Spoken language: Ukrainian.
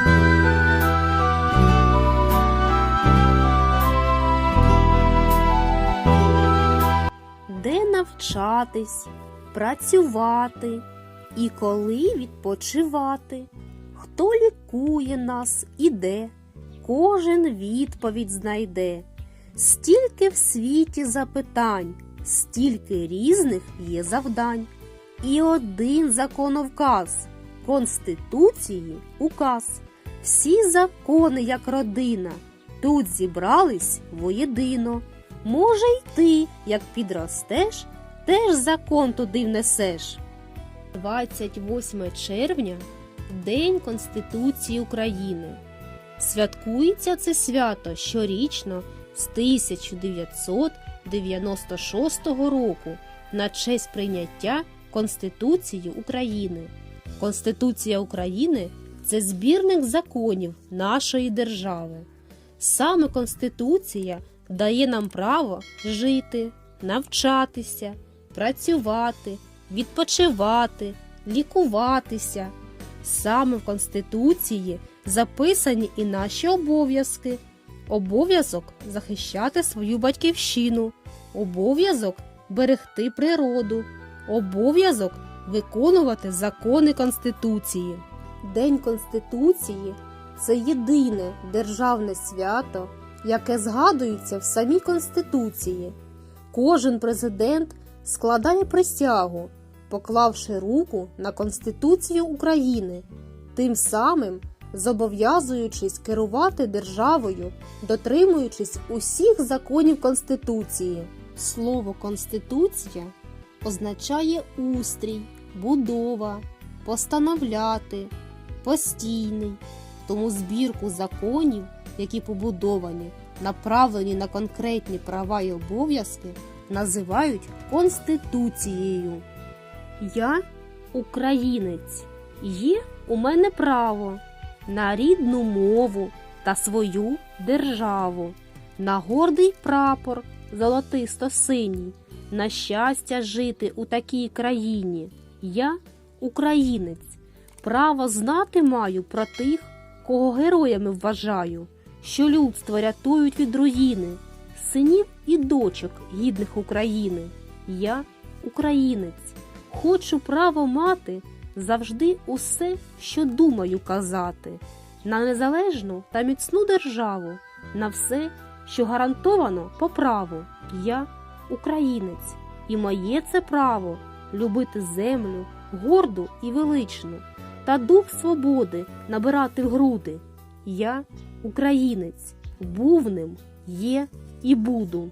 Де навчатись, працювати і коли відпочивати? Хто лікує нас і де? Кожен відповідь знайде. Стільки в світі запитань, стільки різних є завдань. І один законовказ Конституції указ. Всі закони, як родина, тут зібрались воєдино. Може, й ти, як підростеш, теж закон туди внесеш. 28 червня День Конституції України. Святкується це свято щорічно з 1996 року на честь прийняття Конституції України. Конституція України це збірник законів нашої держави. Саме Конституція дає нам право жити, навчатися, працювати, відпочивати, лікуватися. Саме в Конституції записані і наші обов'язки. Обов'язок захищати свою батьківщину, обов'язок берегти природу, обов'язок виконувати закони Конституції. День Конституції це єдине державне свято, яке згадується в самій Конституції. Кожен президент складає присягу, поклавши руку на Конституцію України, тим самим зобов'язуючись керувати державою, дотримуючись усіх законів Конституції. Слово Конституція означає устрій, будова, постановляти, постійний. Тому збірку законів, які побудовані, направлені на конкретні права і обов'язки, називають Конституцією. Я українець. Є у мене право на рідну мову та свою державу, на гордий прапор золотисто-синій, на щастя жити у такій країні. Я українець. Право знати маю про тих, кого героями вважаю, що людство рятують від руїни, синів і дочок гідних України. Я українець, хочу право мати завжди усе, що думаю казати, на незалежну та міцну державу, на все, що гарантовано по праву. Я українець, і моє це право любити землю горду і величну, та дух свободи набирати в груди. Я українець, був ним, є і буду.